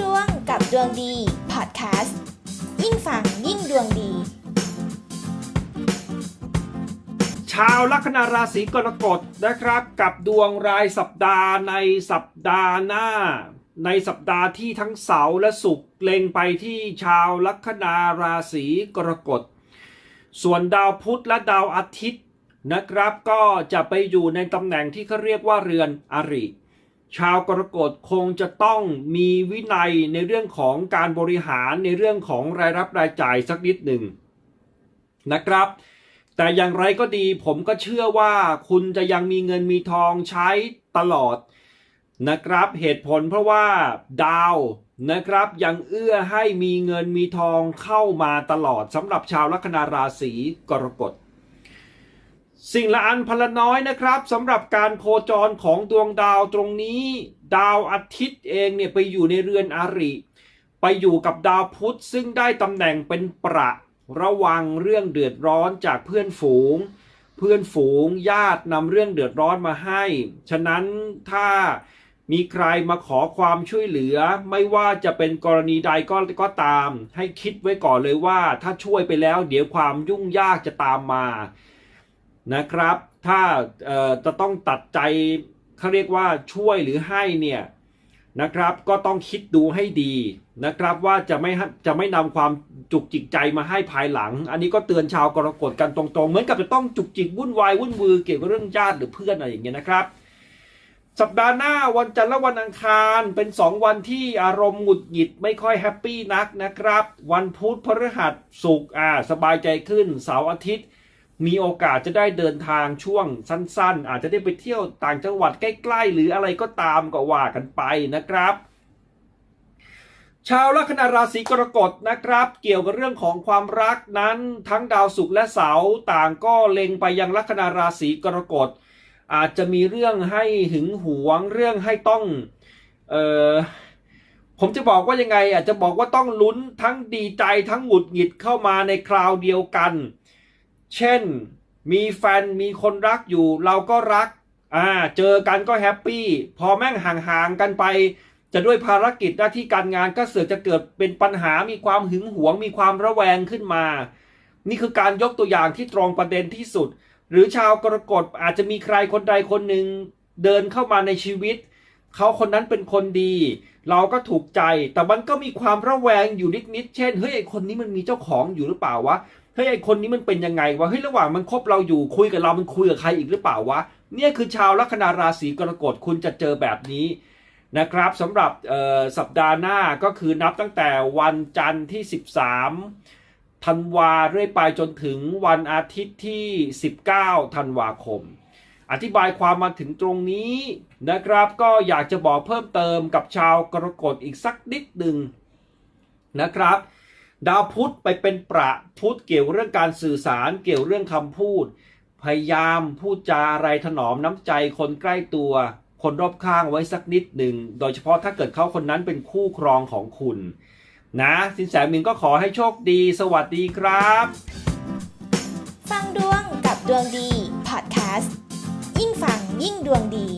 ดวงกับดวงดีพอดแคสต์ยิ่งฟังยิ่งดวงดี ชาวลัคนาราศีกรกฎนะครับ กับดวงรายสัปดาห์ในสัปดาห์หน้า ในสัปดาห์ที่ทั้งเสาร์และศุกร์เล็งไปที่ชาวลัคนาราศีกรกฎส่วนดาวพุธและดาวอาทิตย์นะครับ ก็จะไปอยู่ในตำแหน่งที่เขาเรียกว่าเรือนอริ ชาวกรกฎคงจะต้องมีวินัยในเรื่องของการบริหารในเรื่องของรายรับรายจ่ายสักนิดหนึ่งนะครับ แต่อย่างไรก็ดีผมก็เชื่อว่าคุณจะยังมีเงินมีทองใช้ตลอดนะครับเหตุผลเพราะว่าดาวนะครับยังเอื้อให้มีเงินมีทองเข้ามาตลอดสำหรับชาวลัคนาราศีกรกฎ สิ่งละอันพลน้อยนะครับสำหรับการโคจรของดวงดาวตรงนี้ ดาวอาทิตย์เองเนี่ยไปอยู่ในเรือนอาริ ไปอยู่กับดาวพุธซึ่งได้ตำแหน่งเป็นประระวังเรื่องเดือดร้อนจากเพื่อนฝูง เพื่อนฝูงญาตินำเรื่องเดือดร้อนมาให้ ฉะนั้นถ้ามีใครมาขอความช่วยเหลือ ไม่ว่าจะเป็นกรณีใดก็ก็ตาม ให้คิดไว้ก่อนเลยว่า ถ้าช่วยไปแล้ว เดี๋ยวความยุ่งยากจะตามมา นะครับ ถ้าจะต้องตัดใจเขาเรียกว่าช่วยหรือให้เนี่ยนะครับ ก็ต้องคิดดูให้ดีนะครับว่าจะไม่จะไม่นำความจุกจิกใจมาให้ภายหลัง อันนี้ก็เตือนชาวกรกฎกันตรงๆ เหมือนกับจะต้องจุกจิกวุ่นวายวุ่นวือเกี่ยวกับเรื่องญาติหรือเพื่อนอะไรอย่างเงี้ยนะครับ สัปดาห์หน้าวันจันทร์และวันอังคารเป็น 2 วันที่อารมณ์หงุดหงิดไม่ค่อยแฮปปี้นักนะครับ วันพุธพฤหัสศุกร์อ่าสบายใจขึ้นเสาร์อาทิตย์ มีโอกาสจะได้เดินทางช่วงสั้น ๆ อาจจะได้ไปเที่ยวต่างจังหวัดใกล้ๆ หรืออะไรก็ตามก็ว่ากันไปนะครับ ชาวลัคนาราศีกรกฎนะครับ เกี่ยวกับเรื่องของความรักนั้นทั้งดาวศุกร์และเสาร์ต่างก็เล็งไปยังลัคนาราศีกรกฎ อาจจะมีเรื่องให้หึงหวงเรื่องให้ต้องเออผมจะบอกว่ายังไงอาจจะบอกว่าต้องลุ้นทั้งดีใจทั้งหงุดหงิดเข้ามาในคราวเดียวกัน เช่น มีแฟนมีคนรักอยู่เราก็รัก อ่า เจอกันก็แฮปปี้ พอแม่งห่างๆกันไป จะด้วยภารกิจหน้าที่การงานก็เสือกจะเกิดเป็นปัญหามีความหึงหวง มีความระแวงขึ้นมา นี่คือการยกตัวอย่างที่ตรงประเด็นที่สุด หรือชาวกรกฎอาจจะมีใครคนใดคนหนึ่งเดินเข้ามาในชีวิตเขาคนนั้นเป็นคนดี เราก็ถูกใจแต่มันก็มีความระแวงอยู่นิดๆเช่นเฮ้ยไอคนนี้มันมีเจ้าของอยู่หรือเปล่าวะ เฮ้ยไอคนนี้มันเป็นยังไงวะเฮ้ยระหว่างมันคบเราอยู่คุยกับเรามันคุยกับใครอีกหรือเปล่าวะเนี่ยคือชาวลัคนาราศีกรกฎคุณจะเจอแบบนี้นะครับสำหรับสัปดาห์หน้าก็คือนับตั้งแต่วันจันทร์ที่ 13ธันวาเรื่อยไปจนถึงวันอาทิตย์ที่ 19ธันวาคม อธิบายความมาถึงตรงนี้นะครับก็อยากจะบอกเพิ่มเติมกับชาวกรกฎอีกสักนิดหนึ่งนะครับ ดาวพุธไปเป็นประพุธเกี่ยวเรื่องการสื่อสารเกี่ยวเรื่องคำพูด พยายามพูดจาอะไรถนอมน้ำใจคนใกล้ตัว คนรอบข้างไว้สักนิดหนึ่ง โดยเฉพาะถ้าเกิดเขาคนนั้นเป็นคู่ครองของคุณ นะ สินแสมิงก็ขอให้โชคดี สวัสดีครับ ฟังดวงกับดวงดีพอดแคสต์ยิ่งฟังยิ่งดวงดี